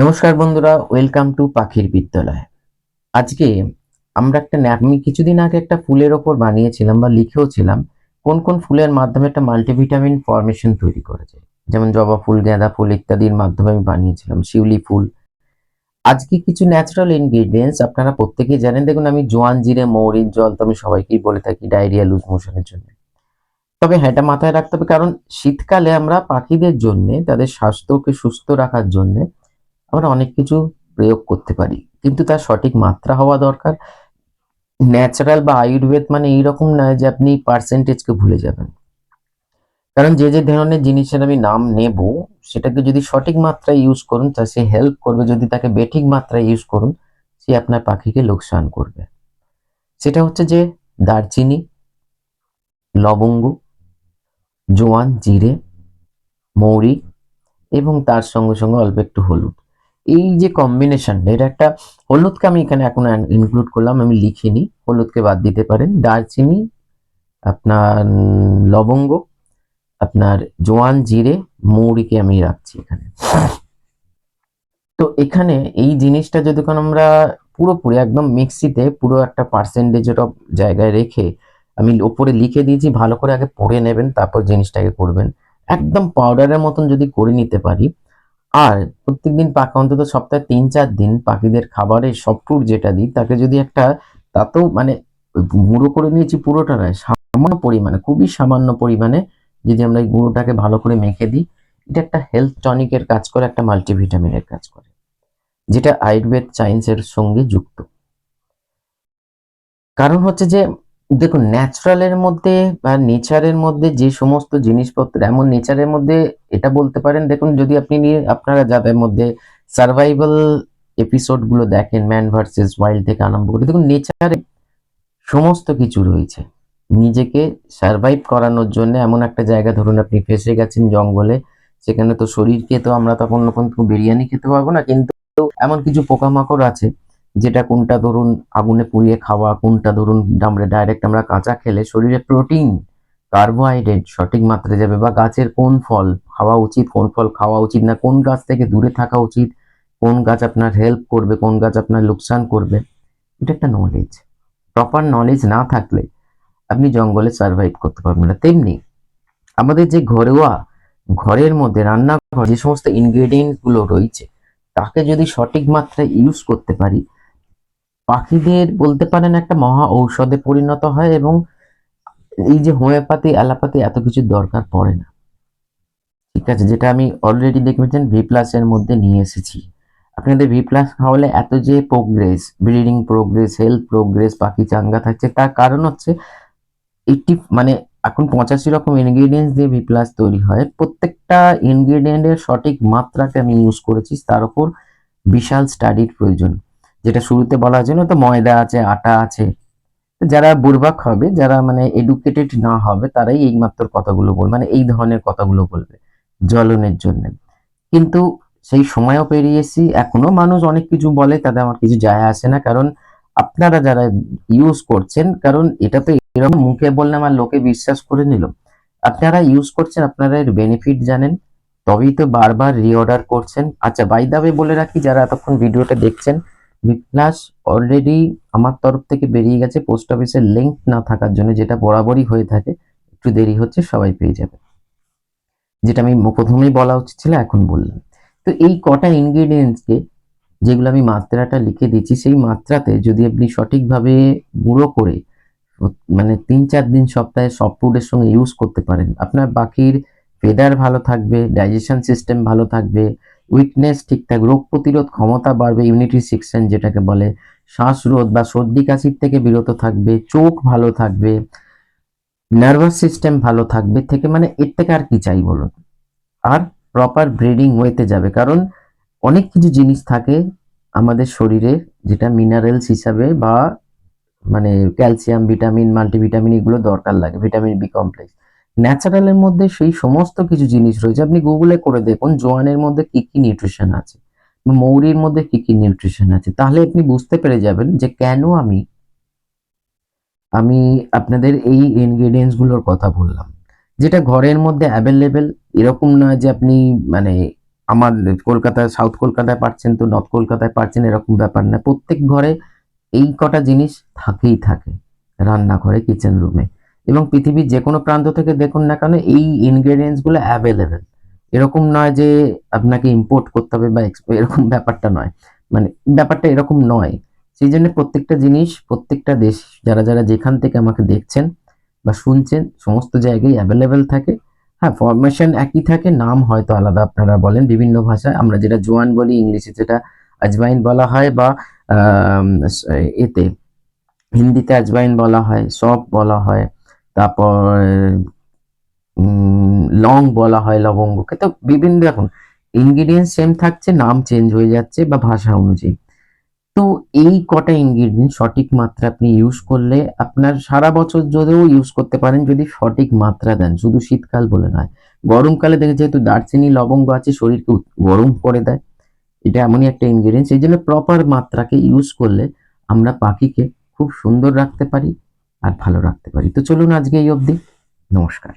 নমস্কার বন্ধুরা welcome to পাখির বিদ্যালয়। আজকে আমরা একটা আমি কিছুদিন আগে একটা ফুলের ওপর বানিয়েছিলাম বা লিখেও ছিলাম কোন কোন ফুলের মাধ্যমে একটা মাল্টিভিটামিন ফর্মেশন তৈরি করা যায় যেমন জবা ফুল, গাঁদা ফুল ইত্যাদির মাধ্যমে আমি বানিয়েছিলাম, শিউলি ফুল। আজকে কিছু ন্যাচারাল ইনগ্রিডিয়েন্টস আপনারা প্রত্যেকেই জানেন। দেখুন, আমি জোয়ান জিরে, মৌরির জল তো আমি সবাইকেই বলে থাকি ডায়রিয়া লুজ মোশনের জন্য। তবে হ্যাঁ এটা মাথায় রাখতে হবে, কারণ শীতকালে আমরা পাখিদের জন্য, তাদের স্বাস্থ্যকে সুস্থ রাখার জন্য আমরা অনেক কিছু প্রয়োগ করতে পারি। কিন্তু তার সঠিক মাত্রা হওয়া দরকার। ন্যাচারাল বা আয়ুর্বেদ মানে এইরকম নয় যে আপনি পার্সেন্টেজকে ভুলে যাবেন। কারণ যে যে ধরনের জিনিসের আমি নাম নেব, সেটাকে যদি সঠিক মাত্রায় ইউজ করুন তা সে হেল্প করবে। যদি তাকে বেঠিক মাত্রায় ইউজ করুন, সে আপনার পাখিকে লোকসান করবে। সেটা হচ্ছে যে দারচিনি, লবঙ্গ, জোয়ান, জিরে, মৌরি এবং তার সঙ্গে সঙ্গে অল্প একটু হলুদ। এই যে কম্বিনেশন এটা একটা হলুদকে আমি এখানে এখন ইনক্লুড করলাম, আমি লিখিনি। হলুদকে বাদ দিতে পারেন। দারচিনি, আপনার লবঙ্গ, আপনার জোয়ান জিরে, মৌরিকে আমি রাখছি এখানে। তো এখানে এই জিনিসটা যদি আমরা পুরোপুরি একদম মিক্সিতে পুরো একটা পার্সেন্টেজের অফ জায়গায় রেখে আমি ওপরে লিখে দিয়েছি, ভালো করে আগে পড়ে নেবেন, তারপর জিনিসটাকে করবেন। একদম পাউডারের মতন যদি করে নিতে পারি আর প্রত্যেকদিন পাখি অন্তত সপ্তাহে তিন, চার দিন পাখিদের খাবারের সফটুর যেটা দিই, তাকে যদি একটা, তাতেও মানে গুঁড়ো করে নিয়েছি পুরোটা নয়, সামান্য পরিমাণে, খুবই সামান্য পরিমাণে যদি আমরা এই গুঁড়োটাকে ভালো করে মেখে দিই, এটা একটা হেলথ টনিকের কাজ করে, একটা মাল্টিভিটামিনের কাজ করে, যেটা আয়ুর্বেদ সায়েন্সের সঙ্গে যুক্ত। কারণ হচ্ছে যে দেখুন ন্যাচারালের মধ্যে বা নেচারের মধ্যে যে সমস্ত জিনিসপত্র, এমন নেচারের মধ্যে এটা বলতে পারেন, দেখুন, যদি আপনি আপনারা যাদের মধ্যে সার্ভাইভাল এপিসোডগুলো দেখেন ম্যান ভার্সেস ওয়াইল্ড থেকে আরম্ভ করে, দেখুন নেচারে সমস্ত কিছু রয়েছে। নিজেকে সার্ভাইভ করানোর জন্য এমন একটা জায়গা, ধরুন, আপনি ফেসে গেছেন জঙ্গলে, সেখানে তো শরীরকে তো আমরা তখন বিরিয়ানি খেতে পারব না, কিন্তু এমন কিছু পোকামাকড় আছে যেটা কোনটা ধরুন আগুনে পুড়িয়ে খাওয়া, কোনটা ধরুন আমরা ডাইরেক্ট আমরা কাঁচা খেলে শরীরে প্রোটিন কার্বোহাইড্রেট সঠিক মাত্রায় যাবে বা গাছের কোন ফল খাওয়া উচিত, কোন ফল খাওয়া উচিত না, কোন গাছ থেকে দূরে থাকা উচিত, কোন গাছ আপনার হেল্প করবে, কোন গাছ আপনার লোকসান করবে, এটা একটা নলেজ প্রপার নলেজ না থাকলে আপনি জঙ্গলে সার্ভাইভ করতে পারবেন না। তেমনি আমাদের যে ঘরোয়া ঘরের মধ্যে রান্নাঘর যে সমস্ত ইনগ্রেডিয়েন্টগুলো রয়েছে, তাকে যদি সঠিক মাত্রায় ইউজ করতে পারি পাখিদের বলতে পারেন একটা মহা ঔষধে পরিণত হয় এবং এই যে হোমিওপ্যাথি, অ্যালোপ্যাথি এত কিছুর দরকার পড়ে না। ঠিক আছে, যেটা আমি অলরেডি দেখেছেন ভি প্লাস এর মধ্যে নিয়ে এসেছি। আপনাদের ভি প্লাস খাওয়ালে এত যে progress breeding progress health progress পাখি চাঙ্গা থাকছে, তার কারণ হচ্ছে এইটি মানে এখন পঁচাশি রকম ইনগ্রিডিয়েন্টস দিয়ে ভি প্লাস তৈরি হয়। প্রত্যেকটা ইনগ্রিডিয়েন্টের সঠিক মাত্রাকে আমি ইউজ করেছি, তার উপর বিশাল স্টাডির প্রয়োজন। যেটা শুরুতে বলা হয়েছিল, তো ময়দা আছে, আটা আছে। যারা বুর্বাক হবে, যারা মানে এডুকেটেড না হবে, তারাই এই মাত্র কথাগুলো বলবে মানে এই ধরনের কথাগুলো বলবে, জ্বলনের জন্য। কিন্তু সেই সময়ও পেরিয়েছি এখনও মানুষ অনেক কিছু বলে তাদের আমার কিছু যায় আসে না, কারণ আপনারা যারা ইউজ করছেন, কারণ এটা তো এরকম মুখে বললে আমার লোকে বিশ্বাস করে নিল। আপনারা ইউজ করছেন, আপনারা এর বেনিফিট জানেন, তবেই তো বারবার রিঅর্ডার করছেন। আচ্ছা বাই দাবে বলে রাখি, যারা এতক্ষণ ভিডিওটা দেখছেন প্লাস অলরেডি আমার তরফ থেকে বেরিয়ে গেছে পোস্ট অফিসের লিঙ্ক না থাকার জন্য যেটা বরাবরই হয়ে থাকে, একটু দেরি হচ্ছে, সবাই পেয়ে যাবে। যেটা আমি প্রথমেই বলা উচিত ছিল, এখন বললাম। তো এই কটা ইনগ্রেডিয়েন্টসকে যেগুলো আমি মাত্রাটা লিখে দিচ্ছি সেই মাত্রাতে যদি আপনি সঠিকভাবে গুঁড়ো করে মানে তিন চার দিন সপ্তাহে সব ফুডের সঙ্গে ইউজ করতে পারেন, আপনার বাকির ফেদার ভালো থাকবে ডাইজেশন সিস্টেম ভালো থাকবে উইকনেস ঠিকঠাক রোগ প্রতিরোধ ক্ষমতা বাড়বে ইউনিটি সিক্সন যেটাকে বলে, শ্বাসরোধ বা সর্দি কাশির থেকে বিরত থাকবে, চোখ ভালো থাকবে নার্ভাস সিস্টেম ভালো থাকবে থেকে মানে এর থেকে আর কি চাই বলুন? আর প্রপার ব্রিডিং ওয়েতে যাবে, কারণ অনেক কিছু জিনিস থাকে আমাদের শরীরে যেটা মিনারেলস হিসাবে বা মানে ক্যালসিয়াম ভিটামিন মাল্টিভিটামিন এগুলো দরকার লাগে ভিটামিন বি কমপ্লেক্স ন্যাচারালের মধ্যে সেই সমস্ত কিছু জিনিস রয়েছে। আপনি গুগলে করে দেখুন, জোয়ানের মধ্যে কি কি নিউট্রিশন আছে মৌরির মধ্যে কি কি নিউট্রিশন আছে। তাহলে আপনি বুঝতে পেরে যাবেন যে কেন আমি আমি আপনাদের এই ইনগ্রেডিয়েন্টসগুলোর কথা বললাম। যেটা ঘরের মধ্যে অ্যাভেলেবেল এরকম নয় যে আপনি মানে আমার কলকাতায় সাউথ কলকাতায় পাচ্ছেন তো নর্থ কলকাতায় পাচ্ছেন এরকম ব্যাপার না। প্রত্যেক ঘরে এই কটা জিনিস থাকেই থাকে, রান্নাঘরে কিচেন রুমে এবং পৃথিবীর যে কোনো প্রান্ত থেকে দেখুন না কেন, এই ইনগ্রেডিয়েন্টসগুলো অ্যাভেলেবেল এরকম নয় যে আপনাকে ইম্পোর্ট করতে হবে বা এরকম ব্যাপারটা নয়। মানে ব্যাপারটা এরকম নয়। সেই জন্য প্রত্যেকটা জিনিস, প্রত্যেকটা দেশ, যারা যারা যেখান থেকে আমাকে দেখছেন বা শুনছেন, সমস্ত জায়গায় অ্যাভেলেবেল থাকে। হ্যাঁ ফরমেশন একই থাকে, নাম হয়তো আলাদা আপনারা বলেন, বিভিন্ন ভাষায়। আমরা যেটা জোয়ান বলি, ইংলিশে যেটা আজওয়াইন বলা হয় বা এতে, হিন্দিতে আজওয়াইন বলা হয়, সব বলা হয়। তারপর লং বলা হয় লবঙ্গকে। তো বিভিন্ন দেখুন ইনগ্রিডিয়েন্ট সেম থাকছে, নাম চেঞ্জ হয়ে যাচ্ছে বা ভাষা অনুযায়ী। তো এই কটা ইনগ্রিডিয়েন্ট সঠিক মাত্রা আপনি ইউজ করলে আপনার সারা বছর যদিও ইউজ করতে পারেন যদি সঠিক মাত্রা দেন। শুধু শীতকাল বলে নয়, গরমকালে দেখে যেহেতু দারচিনি, লবঙ্গ আছে, শরীরকে গরম করে দেয়। এটা এমনই একটা ইনগ্রিডিয়েন্ট সেই জন্য প্রপার মাত্রাকে ইউজ করলে আমরা পাখিকে খুব সুন্দর রাখতে পারি। আর ভালো রাখতে পারি। তো চলুন আজকে এই অবধি। নমস্কার।